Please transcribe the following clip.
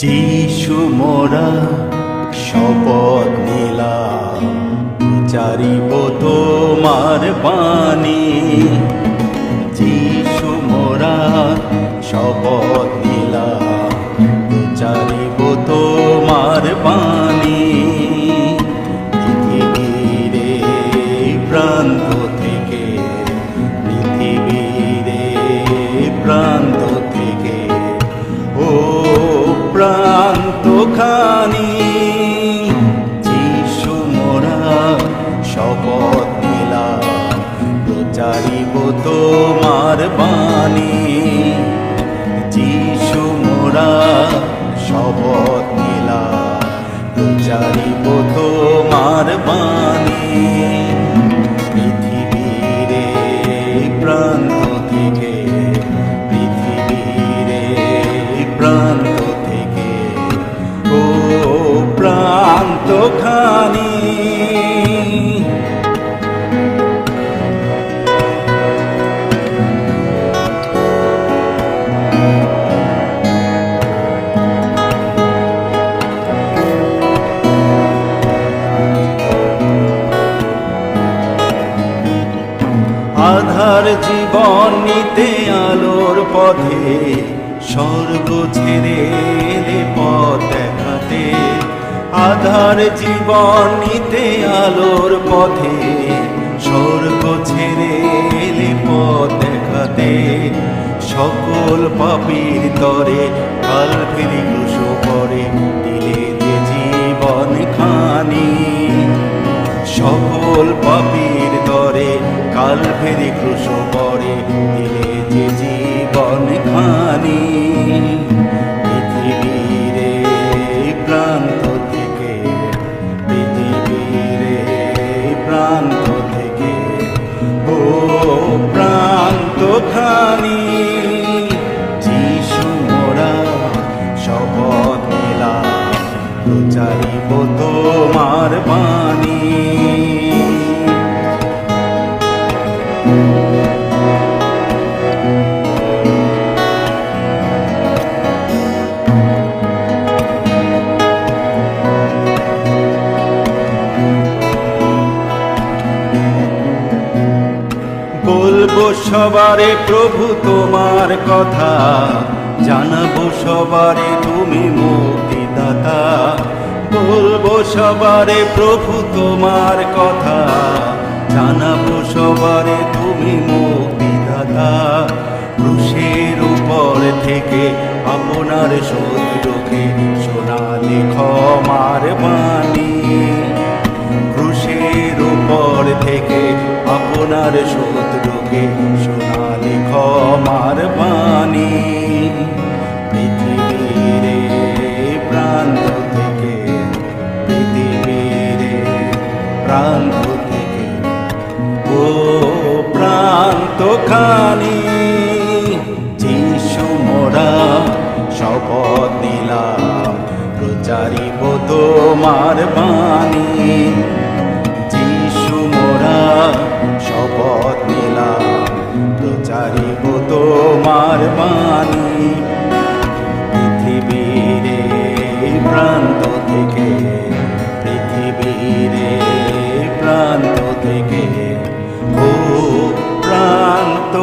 যিশু মোরা শপথ নিলাম। চারিব তোমার বাণী। যিশু মোরা শপথ নিলাম। চারিব তোমার বাণী। পৃথিবীরে প্রান্ত আধার জীবন নিতে আলোর পথে, স্বর্গ ছেড়ে এলে পথ দেখাতে। আধার জীবন নিতে আলোর পথে, স্বর্গ ছেড়ে এলে পথ দেখাতে। সকল পাপীর তরে কাল ফিরি কাল ফেরি ক্রুশ পরে দিলে যে জীবন খানি। প্রান্ত থেকে প্রান্ত থেকে প্রান্ত প্রচারিব তোমার বাণী। বলব সবারে প্রভু তোমার কথা। জানাব সবারে তুমি মুক্তিদাতা। বলব সবারে প্রভু তোমার কথা। জানাব সবারে তুমি মুক্তিদাতা। ক্রুশের উপর থেকে আপনার শত্রুকে শোনালে ক্ষমার বাণী। ক্রুশের উপর থেকে আপনার শত্রুকে শোনালে ক্ষমার বাণী। প্রান্ত থেকে প্রান্ত থেকে প্রান্ত খানি যিশু মোরা শপথ নিলাম প্রচারিব তোমার বাণী। যিশু মোরা প্রান্ত থেকে পৃথিবীর প্রান্ত থেকে ও প্রান্ত